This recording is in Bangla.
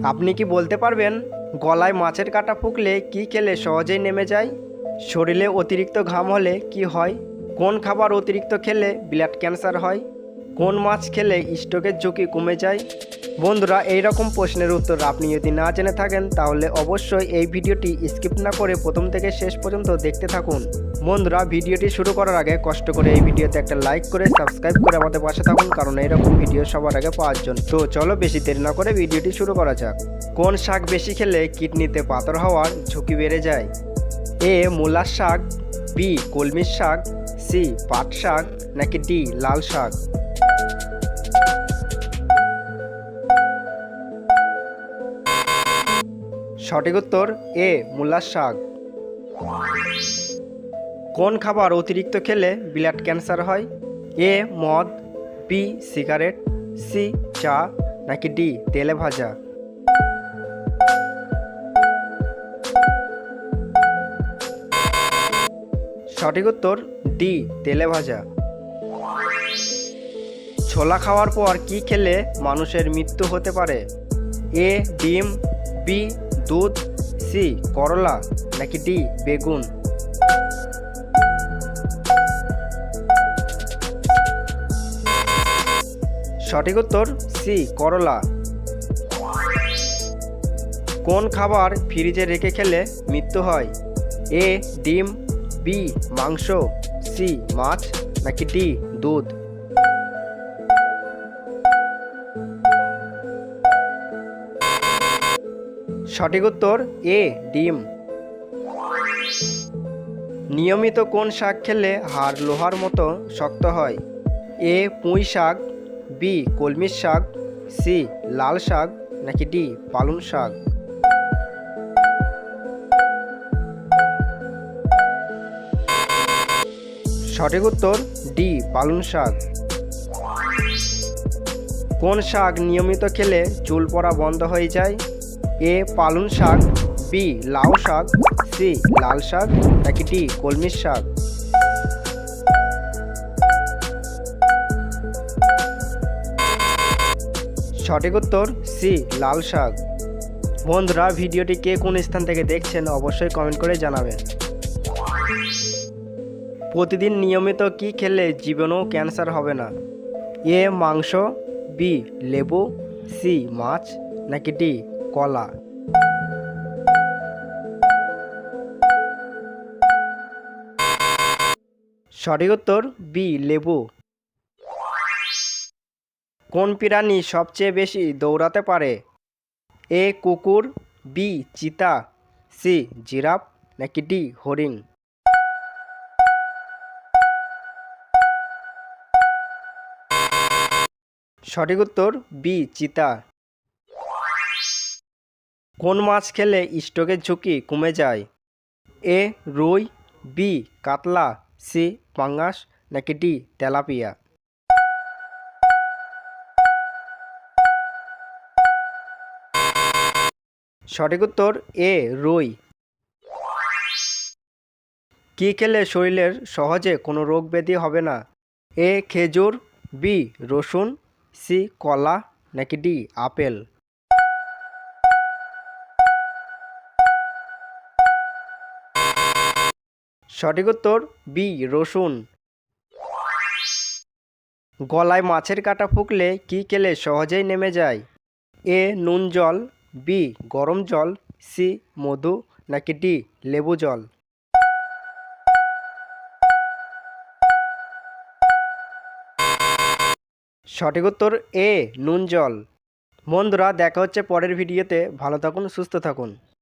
আপনি কি বলতে পারবেন, গলায় মাছের কাঁটা ফুকলে কি খেলে সহজেই নেমে যায়? শরীরে অতিরিক্ত ঘাম হলে কি হয়? কোন খাবার অতিরিক্ত খেলে ব্লাড ক্যান্সার হয়? কোন মাছ খেলে স্ট্রোকের ঝুঁকি কমে যায়? বন্ধুরা এই রকম প্রশ্নের উত্তর আপনি যদি না জেনে থাকেন, তাহলে অবশ্যই এই ভিডিওটি স্কিপ না করে প্রথম থেকে শেষ পর্যন্ত দেখতে থাকুন। বন্ধুরা, ভিডিওটি শুরু করার আগে কষ্ট করে এই ভিডিওতে একটা লাইক করে সাবস্ক্রাইব করে আমাদের পাশে থাকুন, কারণ এইরকম ভিডিও সবার আগে পাওয়ার জন্য। তো চলো বেশি দেরি না করে ভিডিওটি শুরু করা যাক। কোন শাক বেশি খেলে কিডনিতে পাথর হওয়ার ঝুঁকি বেড়ে যায়? এ মূলার শাক, বি, কলমির শাক, সি, পাট শাক, নাকি ডি, লাল শাক? সঠিক উত্তর, এ মূলার শাক। কোন খাবার অতিরিক্ত খেলে ব্লাড ক্যান্সার হয়? এ, মদ, বি, সিগারেট, সি, চা, নাকি ডি, তেলে ভাজা? সঠিক উত্তর, ডি, তেলে ভাজা। ছোলা খাওয়ার পর কি খেলে মানুষের মৃত্যু হতে পারে? এ, ডিম, বি, দুধ, সি, করলা, নাকি ডি, বেগুন? সঠিক উত্তর সি, করলা। কোন খাবার ফ্রিজে রেখে খেলে মৃত্যু হয়? এ, ডিম, বি, মাংস, সি, মাছ, নাকি ডি, দুধ? সঠিক উত্তর এ, ডিম। নিয়মিত কোন শাক খেলে হাড় লোহার মতো শক্ত হয়? এ, পুঁই শাক বি কলমির শাক সি লাল শাক, নাকি ডি পালং শাক? সঠিক উত্তর ডি পালং শাক। কোন শাক নিয়মিত খেলে চুল পড়া বন্ধ হয়ে যায়? এ পালং শাক বি লাউ শাক সি লাল শাক, নাকি ডি কলমির শাক? সঠিক উত্তর সি, লাল শাক। বন্ধুরা, ভিডিওটি কে কোন স্থান থেকে দেখছেন অবশ্যই কমেন্ট করে জানাবেন। প্রতিদিন নিয়মিত কি খেলে জীবনেও ক্যান্সার হবে না? এ, মাংস, বি, লেবু, সি, মাছ, নাকি ডি, কলা? সঠিক উত্তর বি, লেবু। কোন প্রাণী সবচেয়ে বেশি দৌড়াতে পারে? এ, কুকুর, বি, চিতা, সি, জিরাফ, নাকি ডি, হরিণ? সঠিক উত্তর, বি, চিতা। কোন মাছ খেলে স্ট্রোকের ঝুঁকি কমে যায়? এ, রুই, বি, কাতলা, সি, পাঙ্গাস, নাকি ডি, তেলাপিয়া? সঠিক উত্তর, এ, রুই। কি খেলে শরীরের সহজে কোনো রোগ ব্যাধি হবে না? এ, খেজুর, বি, রসুন, সি, কলা, নাকি ডি, আপেল? সঠিক উত্তর, বি, রসুন। গলায় মাছের কাঁটা ফুকলে কি খেলে সহজেই নেমে যায়? এ, নুন জল বি, গরম জল, সি, মধু, নাকি ডি, লেবু জল? সঠিক উত্তর এ, নুন জল। বন্ধুরা, দেখা হচ্ছে পরের ভিডিওতে। ভালো থাকুন, সুস্থ থাকুন।